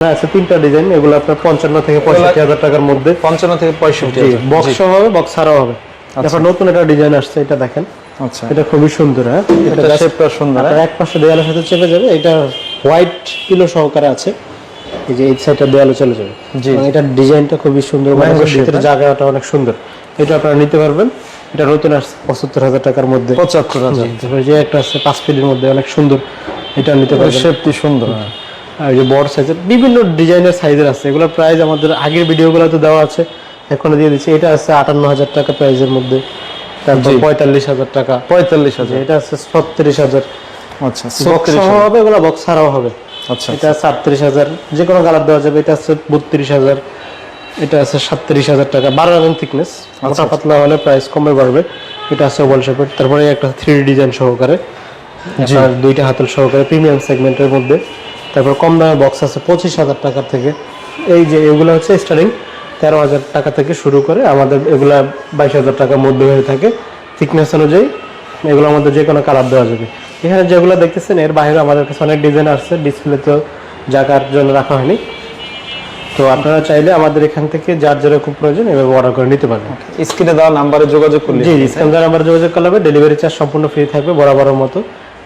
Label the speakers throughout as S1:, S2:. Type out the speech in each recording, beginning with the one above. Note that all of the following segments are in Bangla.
S1: হ্যাঁ আছে তিনটা ডিজাইন এগুলো আপনার পঞ্চান্ন থেকে পঁয়ষট্টি হাজার টাকার মধ্যে।
S2: পঞ্চান্ন থেকে পঁয়ষট্টি
S1: বক্স হবে বক্স ছাড়াও হবে। তারপর নতুন একটা ডিজাইন আসছে এটা দেখেন।
S2: আচ্ছা।
S1: এটা খুবই সুন্দর হ্যাঁ?
S2: এটা শেপটা সুন্দর হ্যাঁ?
S1: এক পাশে দেওয়ালের সাথে চেপে যাবে এটা হোয়াইট পিলো সহকারে আছে। এই যে এই সাইডটা দেওয়ালে চলে যাবে।
S2: জি।
S1: এবং এটার ডিজাইনটা খুবই সুন্দর মানে ভিতরে জায়গাটা অনেক সুন্দর। এটা আপনারা নিতে পারবেন। এটা নতুন আসছে পঁচাত্তর হাজার টাকার মধ্যে।
S2: পঁচাত্তর হাজার।
S1: যে একটা আছে পাঁচ ফিটের মধ্যে অনেক সুন্দর এটা নিতে পারবেন।
S2: শেপটি সুন্দর হ্যাঁ।
S1: আর এই যে বড় সাইজের বিভিন্ন ডিজাইনের সাইজের আছে। এগুলোর প্রাইস আমাদের আগের ভিডিওগুলোতে দেওয়া আছে। এখন দিয়ে দিচ্ছি। এটা আছে আটান্ন হাজার টাকা প্রাইসের মধ্যে। তারপর। পঁয়তাল্লিশ হাজার টাকা।
S2: পঁয়তাল্লিশ হাজার।
S1: এটা আছে ছত্রিশ হাজার।
S2: আচ্ছা
S1: বক্স হবে এগুলো বক্স ছাড়াও হবে।
S2: আচ্ছা
S1: এটা আছে আটত্রিশ হাজার। যে কোনো কালার দেওয়া যাবে। এটা আছে বত্রিশ হাজার। এটা আছে সাতত্রিশ হাজার টাকা। বারো এম থিকনেস মোটা পাতলা হলে প্রাইস কমে বাড়বে। এটা আছে ওয়াল শেপের তারপরে একটা থ্রি ডিজাইন সহকারে। দুইটা হাতল সহকারে প্রিমিয়াম সেগমেন্টের মধ্যে। তারপর কম দামের বক্স আছে পঁচিশ হাজার টাকার থেকে। এই যে এগুলো হচ্ছে স্টার্টিং তেরো হাজার টাকা থেকে শুরু করে আমাদের এগুলা বাইশ হাজার টাকার মধ্যে হয়ে থাকে। থিকনেস অনুযায়ী এগুলো আমাদের যে কোনো কালার দেওয়া যাবে। এখানে যেগুলো দেখতেছেন এর বাইরে আমাদের কাছে অনেক ডিজাইন আসছে ডিসপ্লে তো জায়গার জন্য রাখা হয়নি। তো আপনারা চাইলে আমাদের এখান থেকে যার যেরকম প্রয়োজন এভাবে অর্ডার করে নিতে পারবেন
S2: স্ক্রিনে দেওয়া নাম্বারে যোগাযোগ করলে
S1: জি জি স্ক্যান নাম্বার যোগাযোগ করলে হবে ডেলিভারি চার্জ সম্পূর্ণ ফ্রি থাকবে বরাবরের মতো।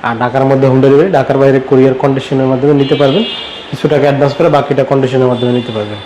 S1: আর ঢাকার মধ্যে হোম ডেলিভারি ঢাকার বাইরে কুরিয়ার কন্ডিশনের মাধ্যমে নিতে পারবেন। কিছু টাকা অ্যাডভান্স করে বাকিটা কন্ডিশনের মাধ্যমে নিতে পারবেন।